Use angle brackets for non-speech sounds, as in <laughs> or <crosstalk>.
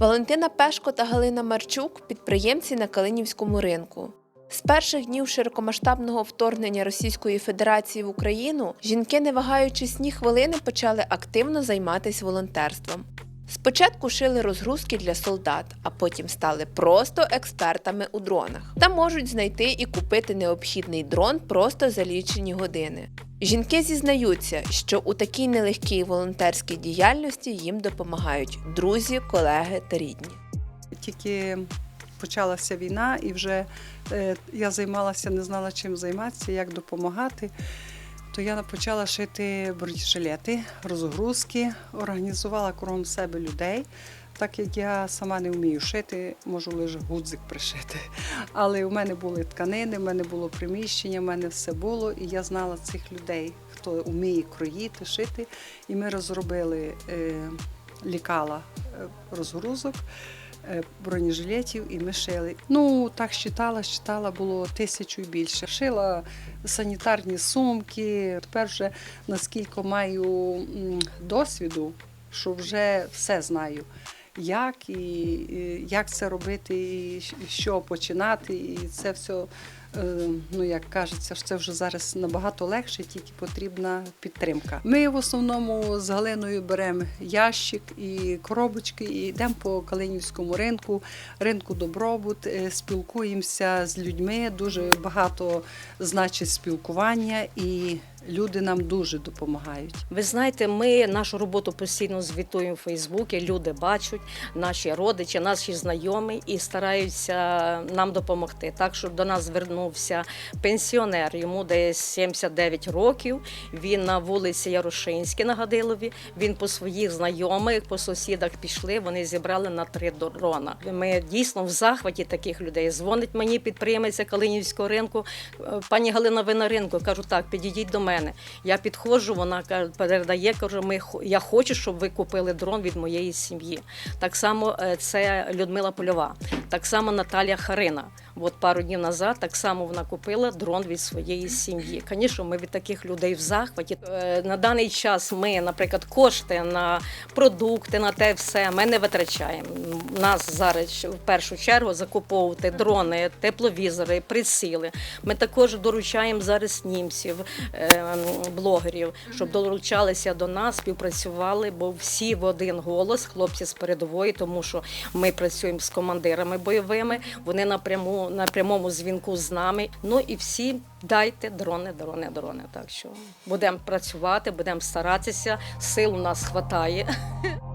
Валентина Пешко та Галина Марчук підприємці на Калинівському ринку. З перших днів широкомасштабного вторгнення Російської Федерації в Україну жінки, не вагаючись ні хвилини, почали активно займатися волонтерством. Спочатку шили розгрузки для солдат, а потім стали просто експертами у дронах та можуть знайти і купити необхідний дрон просто за лічені години. Жінки зізнаються, що у такій нелегкій волонтерській діяльності їм допомагають друзі, колеги та рідні. Тільки почалася війна, і вже е, я займалася, не знала чим займатися, як допомагати. То я почала шити бронежилети, розгрузки, організувала кругом себе людей. Так як я сама не вмію шити, можу лише гудзик пришити. Але у мене були тканини, в мене було приміщення, в мене все було, і я знала цих людей, хто вміє кроїти, шити. І ми розробили е, лікала е, розгрузок е, бронежилетів і ми шили. Ну, так щитала, щитала, було тисячу і більше. Шила санітарні сумки. Тепер вже наскільки маю досвіду, що вже все знаю. Як і як це робити, і що починати, і це все, е, ну як кажеться, що це вже зараз набагато легше, тільки потрібна підтримка. Ми в основному з Галиною беремо ящик і коробочки, і йдемо по Калинівському ринку, ринку добробут, е, спілкуємося з людьми. Дуже багато значить спілкування, і люди нам дуже допомагають. Ви знаєте, ми нашу роботу постійно звітуємо в Фейсбуці. Люди бачать, наші родичі, наші знайомі і стараються нам допомогти. Так що до нас звернувся пенсіонер, йому десь 79 років. Він на вулиці Ярошинській на Гадилові. Він по своїх знайомих, по сусідах пішли. Вони зібрали на три дрона. Ми дійсно в захваті таких людей. Дзвонить мені підприємиця Калинівського ринку. «Е, Пані Галина, ви на ринку. Кажу, так, підійдіть до мене. Я підходжу, вона передає, каже, ми я хочу, щоб ви купили дрон від моєї сім'ї. Так само е, це Людмила Польова, так само Наталія Харина. От пару днів назад так само вона купила дрон від своєї сім'ї. Звісно, ми від таких людей в захваті. Е, На даний час ми, наприклад, кошти на продукти, на те все ми не витрачаємо. Нас зараз в першу чергу закуповувати дрони, тепловізори, приціли. Ми також доручаємо зараз німців, е, блогерів, щоб долучалися до нас, співпрацювали, бо всі в один голос, хлопці з передової, тому що ми працюємо з командирами бойовими. Вони напряму на прямому дзвінку з нами. Ну і всі дайте дрони, дрони, дрони. Так що будемо працювати, будемо старатися. Сил у нас хватає. <laughs>